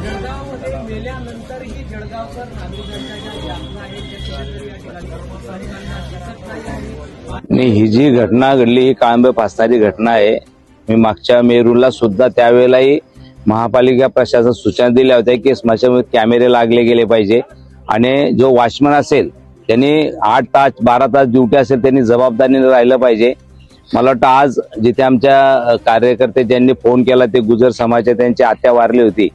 जळगावमध्ये जळगावकर नागरिकांच्या ही जी घटना घडली ही काळंब फासणारी घटना आहे मी मागच्या मेरूला सुद्धा त्यावेळेलाही महापालिका प्रशासन सूचना दिल्या होत्या की स्मशानभूमीत कॅमेरे लागले गेले पाहिजे. आणि जो वॉचमन असेल त्यांनी आठ तास बारा तास ड्युटी असेल त्यांनी जबाबदारीने राहिलं पाहिजे. मला वाटतं आज जिथे आमच्या कार्यकर्ते ज्यांनी फोन केला ते गुजर समाजात त्यांची आत्या वारली होती.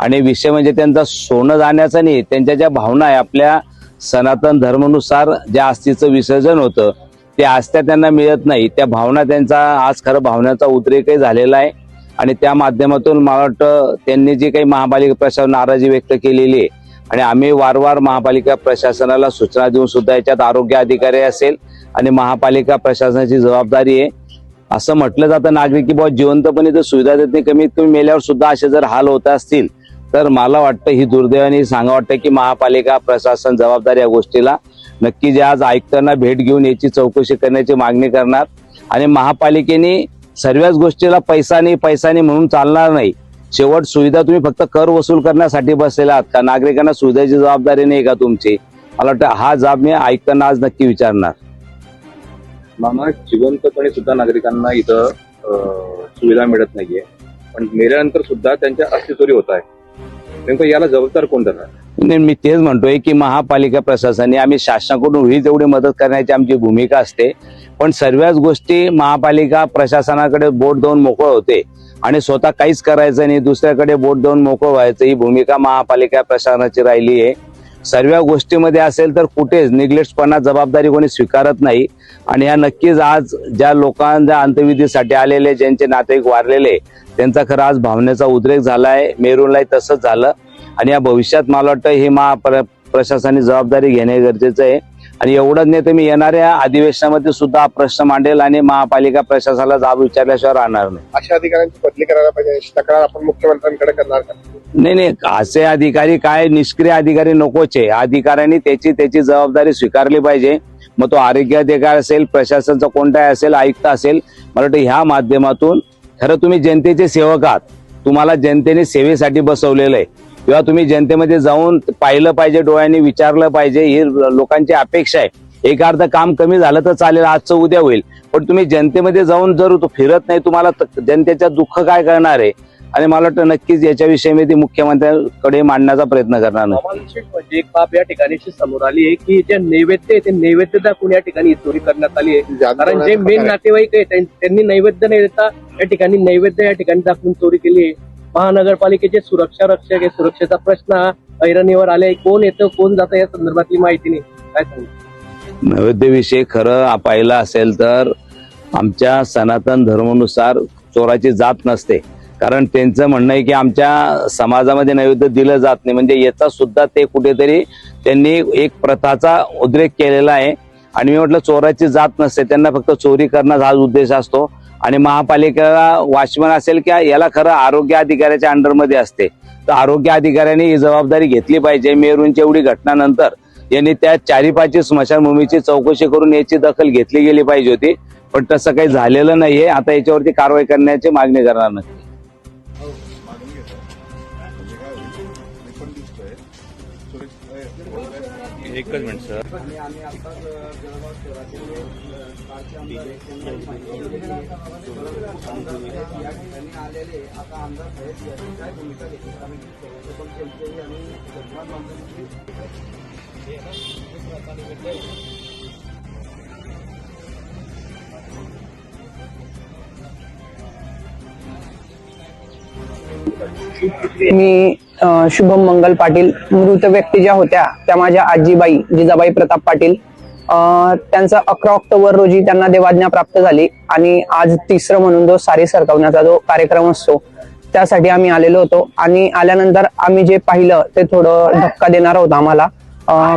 आणि विषय म्हणजे त्यांचा सोनं जाण्याचा नाही त्यांच्या ज्या भावना आहे आपल्या सनातन धर्मानुसार ज्या आस्थीचं विसर्जन होतं ते आस्था त्यांना मिळत नाही. त्या भावना त्यांचा आज खरं भावनाचा उद्रेकही झालेला आहे. आणि त्या माध्यमातून मला वाटतं त्यांनी जी काही महापालिका प्रशासन नाराजी व्यक्त केलेली आहे आणि आम्ही वारंवार महापालिका प्रशासनाला सूचना देऊन सुद्धा याच्यात आरोग्य अधिकारी असेल आणि महापालिका प्रशासनाची जबाबदारी आहे. असं म्हटलं जातं नागरिक की बाबा जिवंतपणे जर सुविधा देत नाही कमीत कमी मेल्यावर सुद्धा असे जर हाल होत असतील तर मला वाटतं ही दुर्दैवाने सांगा वाटतं की महापालिका प्रशासन जबाबदार या गोष्टीला नक्की जे आज आयुक्तांना भेट घेऊन याची चौकशी करण्याची मागणी करणार. आणि महापालिकेने सर्वच गोष्टीला पैसा नाही पैसा नाही म्हणून चालणार नाही. शेवट सुविधा तुम्ही फक्त कर वसूल करण्यासाठी बसलेला आहात. का नागरिकांना सुविधाची जबाबदारी नाही का तुमची? मला वाटतं हा जाब मी आयुक्तांना आज नक्की विचारणार. मामा जिवंतपणे सुद्धा नागरिकांना इथं सुविधा मिळत नाहीये. पण मेल्यानंतर सुद्धा त्यांच्या अस्तित्वरी होत आहे. नेमकं याला जबाबदार कोण धरणार? नाही, मी तेच म्हणतोय की महापालिका प्रशासनाने आम्ही शासनाकडून होईल तेवढी मदत करण्याची आमची भूमिका असते. पण सर्वच गोष्टी महापालिका प्रशासनाकडे बोट देऊन मोकळ होते. आणि स्वतः काहीच करायचं नाही दुसऱ्याकडे बोट देऊन मोकळ व्हायचं. ही भूमिका महापालिका प्रशासनाची राहिली आहे. सर्व गोष्टीमध्ये असेल तर कुठेच निग्लेक्टपणा जबाबदारी कोणी स्वीकारत नाही. आणि ह्या नक्कीच आज ज्या लोकांच्या अंत्यविधीसाठी आलेले ज्यांचे नातेवाईक वारलेले त्यांचा खरं आज भावनेचा उद्रेक झालाय. मेरूनलाही तसंच झालं. आणि या भविष्यात मला वाटतं ही महा प्रशासनाने जबाबदारी घेणे गरजेचं आहे. आणि एवढंच नाही तर मी येणाऱ्या अधिवेशनामध्ये सुद्धा हा प्रश्न मांडेल आणि महापालिका प्रशासनाला जाब विचारल्याशिवाय राहणार नाही. अशा अधिकाऱ्यांची बदली करायला पाहिजे अशी तक्रार आपण मुख्यमंत्र्यांकडे करणार का? नाही नाही असे अधिकारी काय निष्क्रिय अधिकारी नकोच. अधिकाऱ्यांनी त्याची त्याची जबाबदारी स्वीकारली पाहिजे. मग तो आरोग्य अधिकारी असेल प्रशासनचा कोणताही असेल आयुक्त असेल मला वाटतं ह्या माध्यमातून खरं तुम्ही जनतेचे सेवक आहात. तुम्हाला जनतेने सेवेसाठी बसवलेलं आहे. किंवा तुम्ही जनतेमध्ये जाऊन पाहिलं पाहिजे डोळ्यांनी विचारलं पाहिजे ही लोकांची अपेक्षा आहे. एक अर्ध काम कमी झालं तर चालेल आजचं उद्या होईल. पण तुम्ही जनतेमध्ये जाऊन जर तो फिरत नाही तुम्हाला त- जनतेचं दुःख काय करणार आहे? आणि मला वाटतं नक्कीच याच्याविषयी मी ती मुख्यमंत्र्यांकडे मांडण्याचा प्रयत्न करणार नाही. म्हणजे एक बाब या ठिकाणी समोर आली आहे की जे नैवेद्य आहे ते नैवेद्य दाखवून या ठिकाणी चोरी करण्यात आली आहे? कारण जे मेन. नातेवाईक आहे त्यां- त्यांनी नैवेद्य नाही देता या ठिकाणी नैवेद्य या ठिकाणी दाखवून चोरी केली आहे. महानगरपालिकेचे सुरक्षा रक्षक आहे सुरक्षेचा प्रश्न हा ऐरणीवर आले. कोण येतं कोण जातं या संदर्भातली माहिती नाही. काय सांगू? नैवेद्यविषयी खरं पाहिलं असेल तर आमच्या सनातन धर्मानुसार चोराची जात नसते. कारण त्यांचं म्हणणं आहे की आमच्या समाजामध्ये नैवेद्य दिलं जात नाही. म्हणजे याचा सुद्धा ते कुठेतरी त्यांनी एक प्रथाचा उद्रेक केलेला आहे. आणि मी म्हटलं चोराची जात नसते. त्यांना फक्त चोरी करण्याचा हाच उद्देश असतो. आणि महापालिकेला वॉचमन असेल किंवा याला खरं आरोग्य अधिकाऱ्याच्या अंडरमध्ये असते तर आरोग्य अधिकाऱ्यांनी ही जबाबदारी घेतली पाहिजे. मेरूंची एवढी घटनानंतर यांनी त्या चारीपाची स्मशानभूमीची चौकशी करून याची दखल घेतली गेली पाहिजे होती. पण तसं काही झालेलं नाहीये. आता याच्यावरती कारवाई करण्याची मागणी करणार नाही. हो, एकच मिनिट सर. आणि आम्ही आता माहिती आलेले आता मी शुभम मंगल पाटील मृत व्यक्ती ज्या होत्या त्या माझ्या आजीबाई जिजाबाई प्रताप पाटील. त्यांचा अकरा ऑक्टोबर रोजी त्यांना देवाज्ञा प्राप्त झाली आणि आज तिसरं म्हणून जो सारी सरकवण्याचा जो कार्यक्रम असतो त्यासाठी आम्ही आलेलो होतो. आणि आल्यानंतर आम्ही जे पाहिलं ते थोडं धक्का देणार होतं आम्हाला.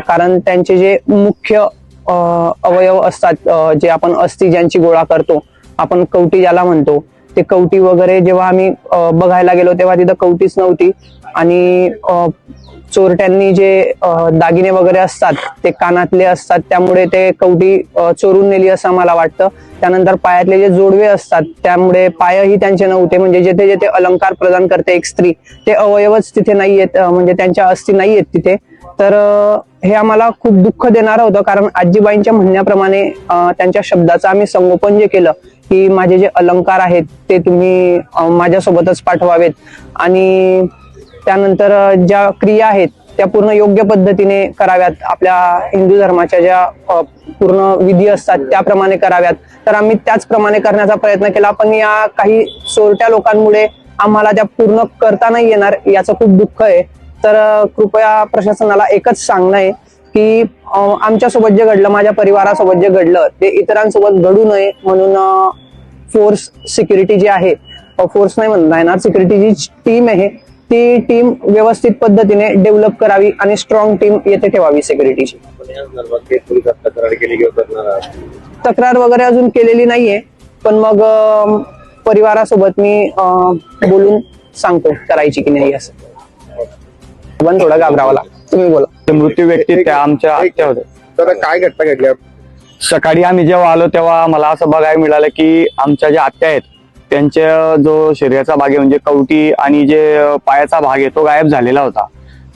कारण त्यांचे जे मुख्य अवयव असतात जे आपण अस्थि ज्यांची गोळा करतो आपण कवटी ज्याला म्हणतो ते कवटी वगैरे जेव्हा आम्ही बघायला गेलो तेव्हा तिथं कवटीच नव्हती. आणि चोरट्यांनी जे दागिने वगैरे असतात ते कानातले असतात त्यामुळे ते कवटी चोरून नेली असं मला वाटतं. त्यानंतर पायातले जे जोडवे असतात त्यामुळे पायही त्यांचे नव्हते. म्हणजे जेथे जेथे अलंकार प्रदान करते एक स्त्री ते अवयवच तिथे नाहीयेत म्हणजे त्यांच्या अस्थी नाहीयेत तिथे. तर हे आम्हाला खूप दुःख देणारं होतं. कारण आजीबाईंच्या म्हणण्याप्रमाणे त्यांच्या शब्दाचं आम्ही संगोपन जे केलं की माझे जे अलंकार आहेत ते तुम्ही माझ्यासोबतच पाठवावेत. आणि त्यानंतर ज्या क्रिया आहेत त्या पूर्ण योग्य पद्धतीने कराव्यात. आपल्या हिंदू धर्माच्या ज्या पूर्ण विधी असतात त्याप्रमाणे कराव्यात. तर आम्ही त्याचप्रमाणे करण्याचा प्रयत्न केला पण या काही चोरट्या लोकांमुळे आम्हाला त्या पूर्ण करता नाही येणार याचं खूप दुःख आहे. तर कृपया प्रशासनाला एकच सांगणं आहे की आमच्यासोबत जे घडलं माझ्या परिवारासोबत जे घडलं ते इतरांसोबत घडू नये म्हणून फोर्स सिक्युरिटी जी आहे फोर्स नाही म्हणता येणार सिक्युरिटी जी टीम आहे ती टीम व्यवस्थित पद्धतीने डेव्हलप करावी आणि स्ट्रॉंग टीम येथे ठेवावी सिक्युरिटीची तक्रार वगैरे अजून केलेली नाहीये पण मग परिवारासोबत मी बोलून सांगतो करायची की नाही असं. पण थोडा घाबरावा लागला तुम्ही बोला. ते मृत्यू व्यक्ती त्या आमच्या आत्या होत्या. तर काय घटना घडली? सकाळी आम्ही जेव्हा आलो तेव्हा मला असं बघायला मिळालं की आमच्या ज्या आत्या आहेत त्यांच्या जो शरीराचा भाग आहे म्हणजे कवटी आणि जे पायाचा भाग आहे तो गायब झालेला होता.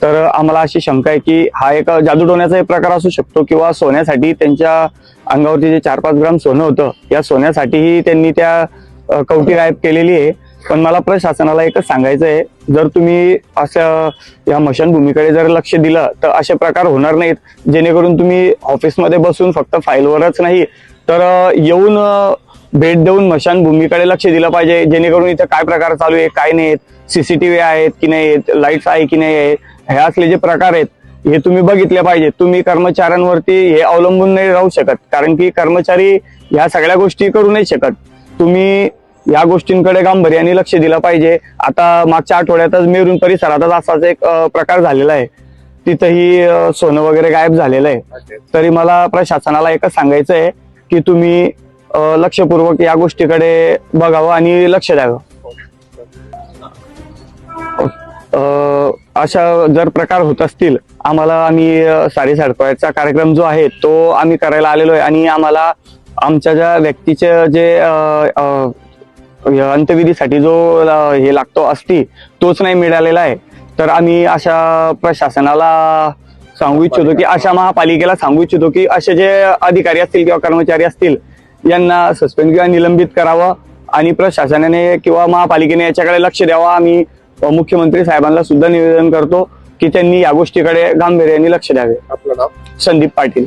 तर आम्हाला अशी शंका आहे की हा एक जादूटोण्याचा एक प्रकार असू शकतो किंवा सोन्यासाठी त्यांच्या अंगावरती जे चार पाच ग्राम सोनं होतं या सोन्यासाठीही त्यांनी त्या कवटी गायब केलेली आहे. पण मला प्रशासनाला एकच सांगायचं आहे जर तुम्ही असं या मशानभूमीकडे जर लक्ष दिलं तर असे प्रकार होणार नाहीत. जेणेकरून तुम्ही ऑफिसमध्ये बसून फक्त फाईलवरच नाही तर येऊन भेट देऊन मशानभूमीकडे लक्ष दिलं पाहिजे. जेणेकरून इथं काय प्रकार चालू आहे काय नाही सीसीटीव्ही आहेत की नाही आहेत लाईट्स आहे की नाही आहे हे असले जे प्रकार आहेत हे तुम्ही बघितले पाहिजे. तुम्ही कर्मचाऱ्यांवरती हे अवलंबून नाही राहू शकत कारण की कर्मचारी ह्या सगळ्या गोष्टी करू नाही शकत. तुम्ही या गोष्टींकडे गांभीर्याने लक्ष दिलं पाहिजे. आता मागच्या आठवड्यातच मेरून परिसरातच असाच एक प्रकार झालेला आहे. तिथंही सोनं वगैरे गायब झालेलं आहे. तरी मला प्रशासनाला एकच सांगायचं आहे की तुम्ही लक्षपूर्वक या गोष्टीकडे बघावं आणि लक्ष द्यावं. अशा जर प्रकार होत असतील आम्हाला आम्ही साडी साडपायचा कार्यक्रम जो आहे तो आम्ही करायला आलेलो आहे. आणि आम्हाला आमच्या ज्या व्यक्तीचे जे अंत्यविधीसाठी जो हे लागतो अस्थि तोच नाही मिळालेला आहे. तर आम्ही अशा प्रशासनाला सांगू इच्छितो की अशा महापालिकेला सांगू इच्छितो की असे जे अधिकारी असतील किंवा कर्मचारी असतील यांना सस्पेंड किंवा निलंबित करावं आणि प्रशासनाने किंवा महापालिकेने याच्याकडे लक्ष द्यावं. आम्ही मुख्यमंत्री साहेबांना सुद्धा निवेदन करतो की त्यांनी या गोष्टीकडे गांभीर्याने लक्ष द्यावे. आपलं नाव? संदीप पाटील.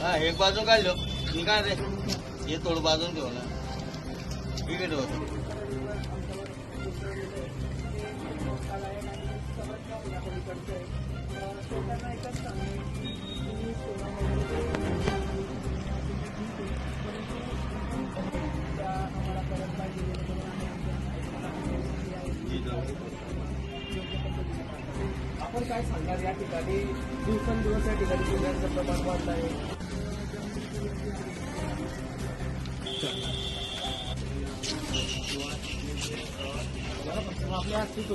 हा एक बाजू काढलो. मी काय रे? हे थोडं बाजून ठेव ना. ठीक आहे आपण काय सांगणार या ठिकाणी दिवसेंदिवस या ठिकाणी गुन्ह्यांचं प्रमाण वाढलं आहे. आपल्या अस्तित्व